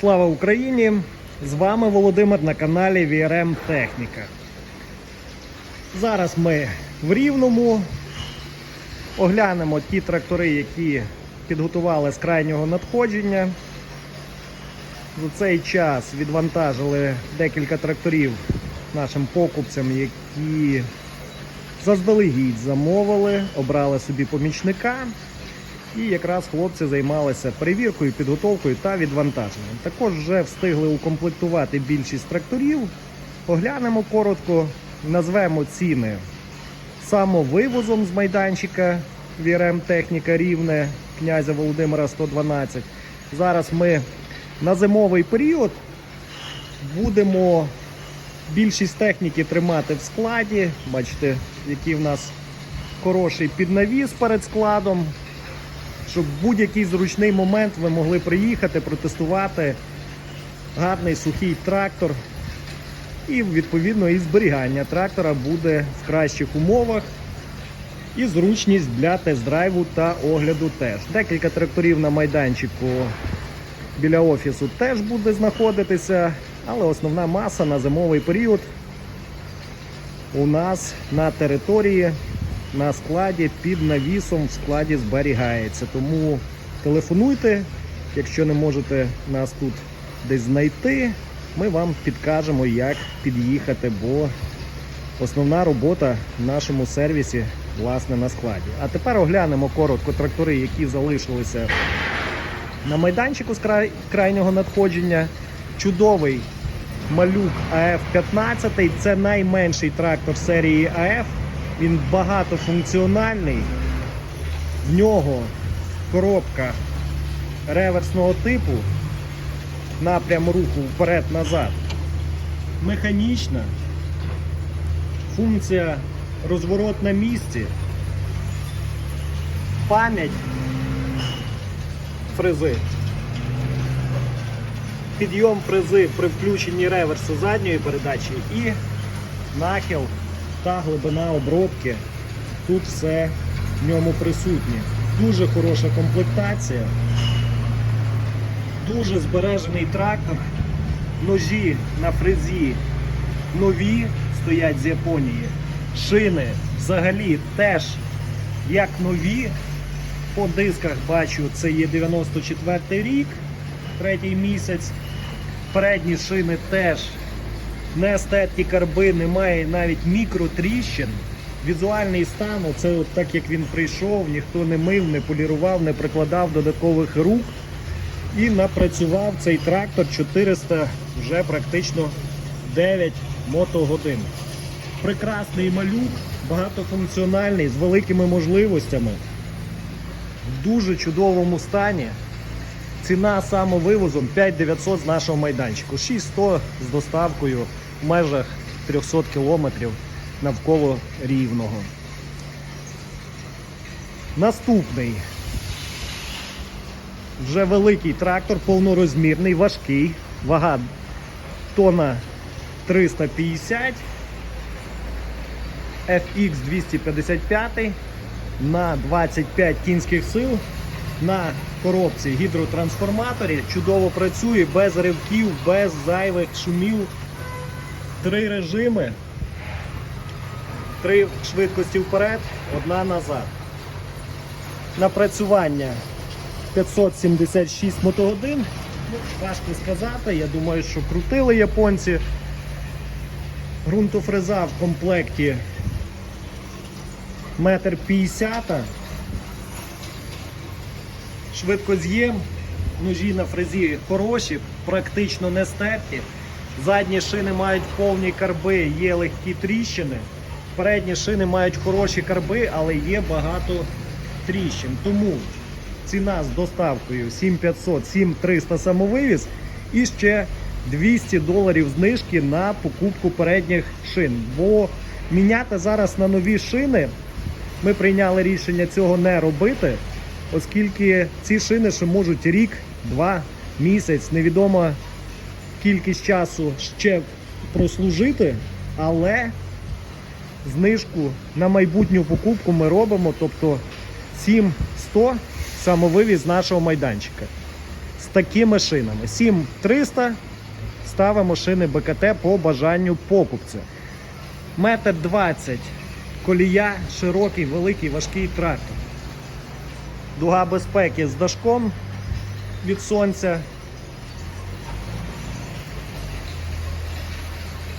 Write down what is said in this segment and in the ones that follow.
Слава Україні! З вами Володимир на каналі VRM Техніка. Зараз ми в Рівному оглянемо ті трактори, які підготували з крайнього надходження. За цей час відвантажили декілька тракторів нашим покупцям, які заздалегідь замовили, обрали собі помічника. І якраз хлопці займалися перевіркою, підготовкою та відвантаженням. Також вже встигли укомплектувати більшість тракторів. Оглянемо коротко, назвемо ціни самовивозом з майданчика VRM Техніка Рівне князя Володимира 112. Зараз ми на зимовий період будемо більшість техніки тримати в складі. Бачите, який в нас хороший піднавіс перед складом щоб будь-який зручний момент ви могли приїхати, протестувати гарний сухий трактор. І відповідно і зберігання трактора буде в кращих умовах. І зручність для тест-драйву та огляду теж. Декілька тракторів на майданчику біля офісу теж буде знаходитися, але основна маса на зимовий період у нас на території на складі під навісом в складі зберігається. Тому телефонуйте, якщо не можете нас тут десь знайти, ми вам підкажемо, як під'їхати, бо основна робота в нашому сервісі власне на складі. А тепер оглянемо коротко трактори, які залишилися на майданчику з край... крайнього надходження. Чудовий малюк АФ-15 це найменший трактор серії АФ. Він багатофункціональний. В нього коробка реверсного типу, напрям руху вперед-назад. Механічна. Функція розворот на місці. Пам'ять фрези. Підйом фрези при включенні реверсу задньої передачі і нахил та глибина обробки. Тут все в ньому присутнє. Дуже хороша комплектація, дуже збережений трактор. Ножі на фрезі нові стоять з Японії. Шини взагалі теж як нові. По дисках бачу, це є 94 рік, третій місяць. Передні шини теж не стеткі карби, немає навіть мікротріщин. Візуальний стан, це от так як він прийшов, ніхто не мив, не полірував, не прикладав додаткових рук і напрацював цей трактор 400 вже практично 9 мотогодин. Прекрасний малюк, багатофункціональний, з великими можливостями, в дуже чудовому стані. Ціна самовивозом 5900 з нашого майданчику, 6100 з доставкою в межах 300 кілометрів навколо рівного. Наступний вже великий трактор, повнорозмірний, важкий, вага тона 350, FX 255 на 25 кінських сил. На коробці гідротрансформаторі чудово працює без ривків, без зайвих шумів. Три режими, три швидкості вперед, одна назад. Напрацювання 576 мотогодин. Ну, Важко сказати, я думаю, що крутили японці. Грунтофреза в комплекті метр п'ятдесят. Швидкоз'єм, ножі на фрезі хороші, практично не стерті. Задні шини мають повні карби, є легкі тріщини. Передні шини мають хороші карби, але є багато тріщин. Тому ціна з доставкою 7500, 7300 самовивіз і ще 200 доларів знижки на покупку передніх шин. Бо міняти зараз на нові шини ми прийняли рішення цього не робити оскільки ці шини ще можуть рік, два, місяць, невідома кількість часу ще прослужити, але знижку на майбутню покупку ми робимо, тобто 7-100 самовивіз нашого майданчика. З такими шинами. 7300 ставимо шини БКТ по бажанню покупця. Метр 20 колія, широкий, великий, важкий трактор. Дуга безпеки з дашком від сонця.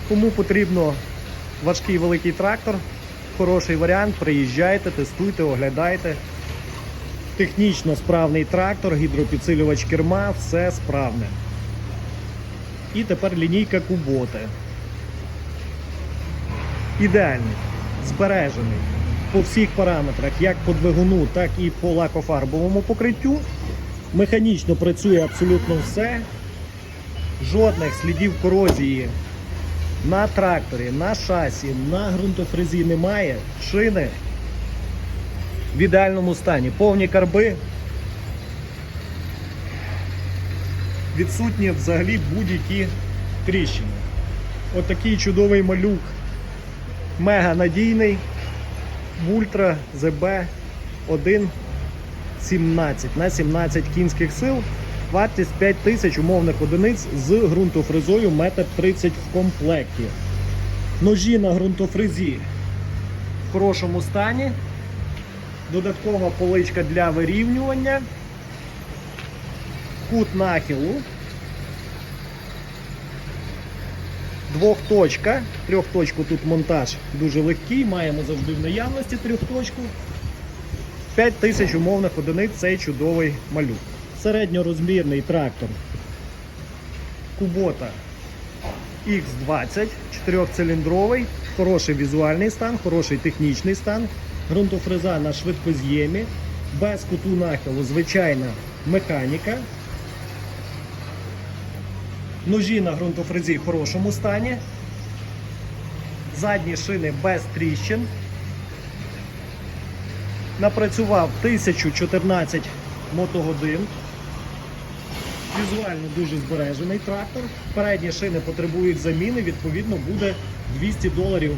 Кому потрібно важкий великий трактор, хороший варіант, приїжджайте, тестуйте, оглядайте. Технічно справний трактор, гідропідсилювач керма, все справне. І тепер лінійка Куботи. Ідеальний, збережений по всіх параметрах, як по двигуну, так і по лакофарбовому покриттю. Механічно працює абсолютно все. Жодних слідів корозії на тракторі, на шасі, на ґрунтофрезі немає. Шини в ідеальному стані. Повні карби. Відсутні взагалі будь-які тріщини. Отакий чудовий малюк. Мега надійний. Ультра ЗБ 1.17 на 17 кінських сил. Вартість 5 тисяч умовних одиниць з ґрунтофрезою 1,30 м в комплекті. Ножі на ґрунтофрезі в хорошому стані. Додаткова поличка для вирівнювання. Кут нахилу. Двохточка. Трьохточку тут монтаж дуже легкий. Маємо завжди в наявності трьохточку. 5 тисяч умовних одиниць цей чудовий малюк. Середньорозмірний трактор Кубота X20, 4-циліндровий, хороший візуальний стан, хороший технічний стан, ґрунтофреза на швидкоз'ємі, без куту нахилу, звичайна механіка. Ножі на ґрунтофрезі в хорошому стані. Задні шини без тріщин. Напрацював 1014 мотогодин. Візуально дуже збережений трактор. Передні шини потребують заміни, відповідно, буде 200 доларів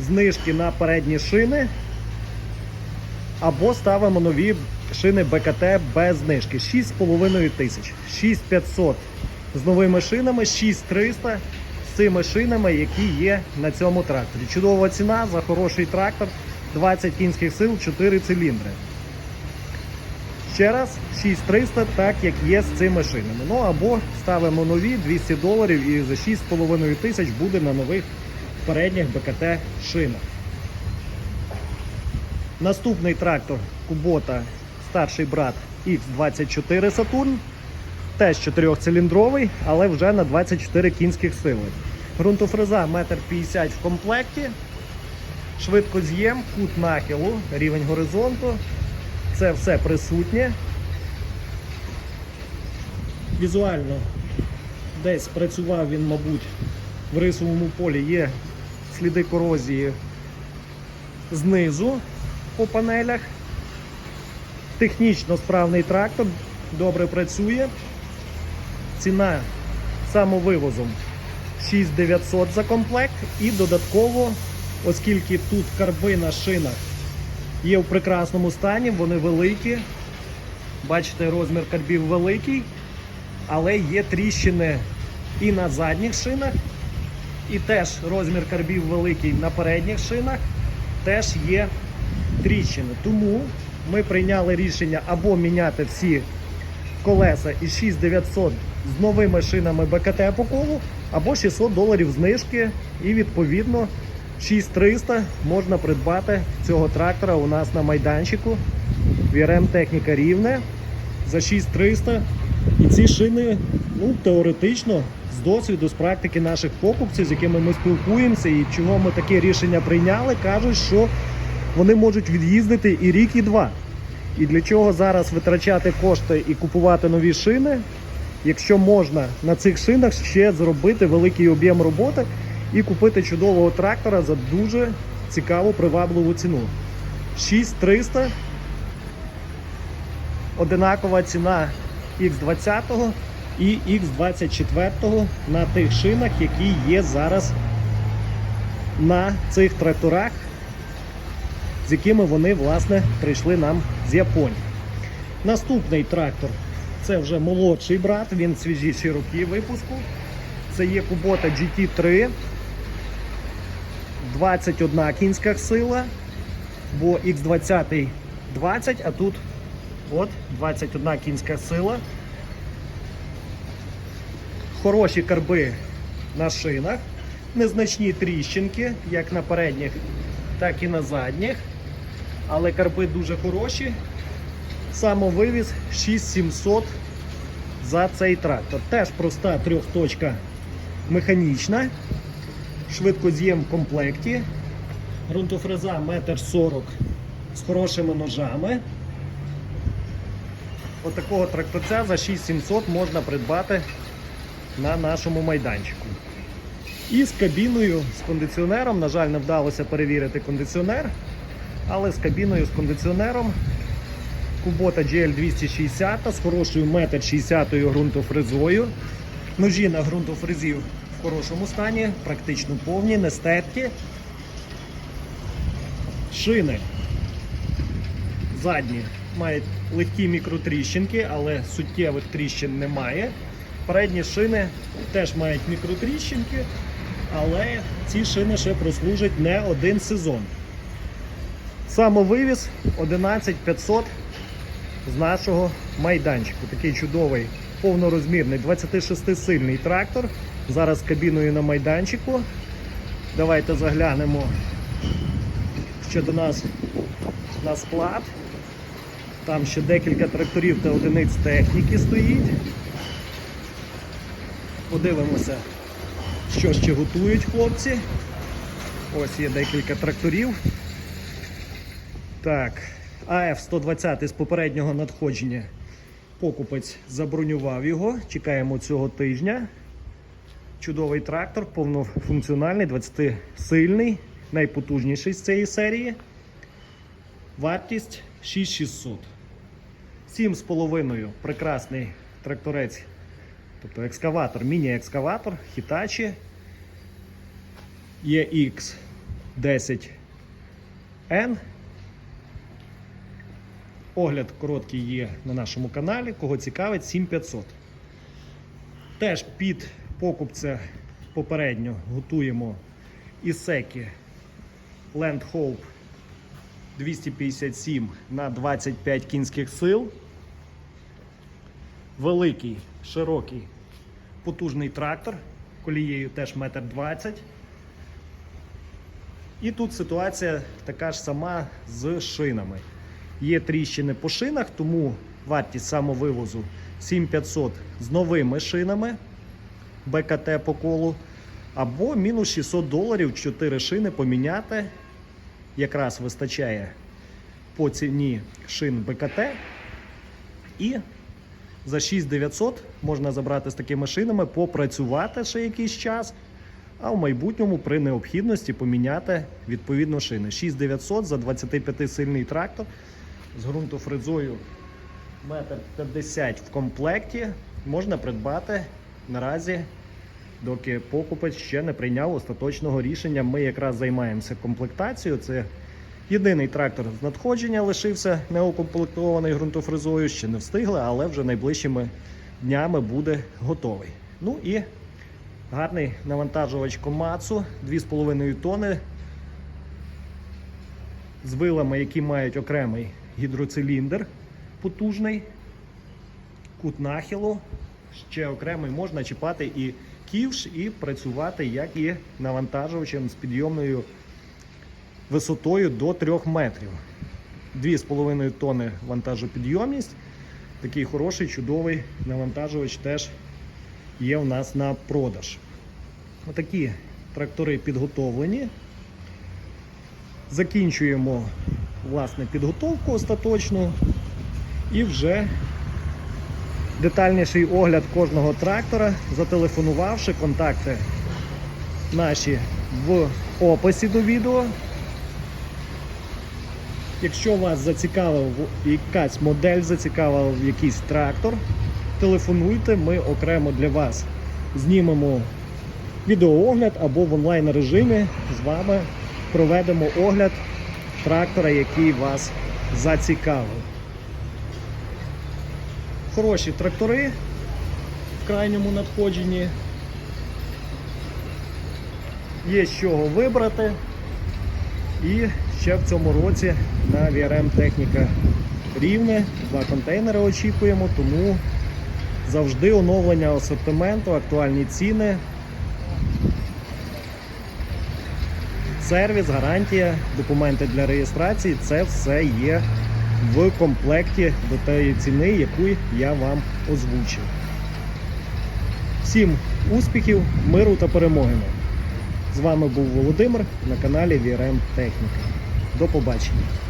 знижки на передні шини. Або ставимо нові шини БКТ без знижки. 6,5 тисяч. 6500 з новими шинами, 6300 з цими шинами, які є на цьому тракторі. Чудова ціна за хороший трактор, 20 кінських сил, 4 циліндри. Ще раз 6300, так як є з цими шинами. Ну або ставимо нові 200 доларів і за 6,5 тисяч буде на нових передніх БКТ шинах. Наступний трактор Кубота, старший брат X24 Saturn. Теж 4-циліндровий, але вже на 24 кінських сили. Грунтофреза 1,50 м в комплекті. Швидкоз'єм, кут нахилу, рівень горизонту. Це все присутнє. Візуально десь працював він, мабуть, в рисовому полі є сліди корозії знизу по панелях. Технічно справний трактор, добре працює. Ціна самовивозом 6900 за комплект і додатково, оскільки тут карби на шинах є в прекрасному стані, вони великі. Бачите, розмір карбів великий, але є тріщини і на задніх шинах, і теж розмір карбів великий на передніх шинах, теж є тріщини. Тому ми прийняли рішення або міняти всі колеса із 6900 з новими шинами БКТ по колу, або 600 доларів знижки, і відповідно 6300 можна придбати цього трактора у нас на майданчику. VRM техніка рівне за 6300. І ці шини, ну, теоретично, з досвіду, з практики наших покупців, з якими ми спілкуємося, і чого ми таке рішення прийняли, кажуть, що вони можуть від'їздити і рік, і два. І для чого зараз витрачати кошти і купувати нові шини, якщо можна на цих шинах ще зробити великий об'єм роботи і купити чудового трактора за дуже цікаву привабливу ціну. 6300 одинакова ціна X20 і X24 на тих шинах, які є зараз на цих тракторах, з якими вони власне прийшли нам з Японії. Наступний трактор Це вже молодший брат, він свіжіші роки випуску. Це є Кубота GT3. 21 кінська сила, бо X20 20, а тут от 21 кінська сила. Хороші карби на шинах, незначні тріщинки, як на передніх, так і на задніх. Але карби дуже хороші. Самовивіз 6700 за цей трактор. Теж проста трьохточка механічна. Швидкоз'єм в комплекті. Грунтофреза 1,40 м з хорошими ножами. Отакого тракторця за 6700 можна придбати на нашому майданчику. І з кабіною, з кондиціонером. На жаль, не вдалося перевірити кондиціонер, але з кабіною, з кондиціонером Кубота GL260 з хорошою 1,60 м ґрунтофрезою. Ножі на ґрунтофрезі в хорошому стані, практично повні, не стерті. Шини задні мають легкі мікротріщинки, але суттєвих тріщин немає. Передні шини теж мають мікротріщинки, але ці шини ще прослужать не один сезон. Самовивіз 11500 з нашого майданчику. Такий чудовий повнорозмірний 26-сильний трактор. Зараз кабіною на майданчику. Давайте заглянемо ще до нас на склад. Там ще декілька тракторів та одиниць техніки стоїть. Подивимося, що ще готують хлопці. Ось є декілька тракторів. Так, АФ-120 з попереднього надходження. Покупець забронював його. Чекаємо цього тижня. Чудовий трактор, повнофункціональний, 20-сильний, найпотужніший з цієї серії. Вартість 6600. 7,5 прекрасний тракторець, тобто екскаватор, міні-екскаватор, Hitachi EX10N. Огляд короткий є на нашому каналі. Кого цікавить, 7500. Теж під покупця попередньо готуємо Ісекі Land Hope 257 на 25 кінських сил. Великий, широкий, потужний трактор, колією теж 1,20 м. І тут ситуація така ж сама з шинами. Є тріщини по шинах, тому вартість самовивозу 7500 з новими шинами БКТ по колу. Або мінус 600 доларів 4 шини поміняти. Якраз вистачає по ціні шин БКТ. І за 6900 можна забрати з такими шинами, попрацювати ще якийсь час, а в майбутньому при необхідності поміняти відповідно шини. 6900 за 25-сильний трактор з ґрунтофрезою 1,50 м в комплекті можна придбати наразі, доки покупець ще не прийняв остаточного рішення. Ми якраз займаємося комплектацією. Це єдиний трактор з надходження лишився неукомплектований ґрунтофрезою. Ще не встигли, але вже найближчими днями буде готовий. Ну і гарний навантажувач Komatsu 2,5 тони з вилами, які мають окремий гідроциліндр потужний, кут нахилу. Ще окремий можна чіпати і ківш, і працювати як і навантажувачем з підйомною висотою до 3 метрів. 2,5 тонни вантажопідйомність. Такий хороший, чудовий навантажувач теж є у нас на продаж. Отакі трактори підготовлені. Закінчуємо власне підготовку остаточну і вже детальніший огляд кожного трактора, зателефонувавши контакти наші в описі до відео. Якщо вас зацікавив якась модель, зацікавив якийсь трактор, телефонуйте, ми окремо для вас знімемо відеоогляд або в онлайн режимі з вами проведемо огляд трактора, який вас зацікавив. хороші трактори в крайньому надходженні. Є з чого вибрати. І ще в цьому році на VRM техніка рівне. Два контейнери очікуємо, тому завжди оновлення асортименту, актуальні ціни. Сервіс, гарантія, документи для реєстрації це все є в комплекті до тієї ціни, яку я вам озвучив. Всім успіхів, миру та перемоги! З вами був Володимир на каналі VRM Техніка. До побачення!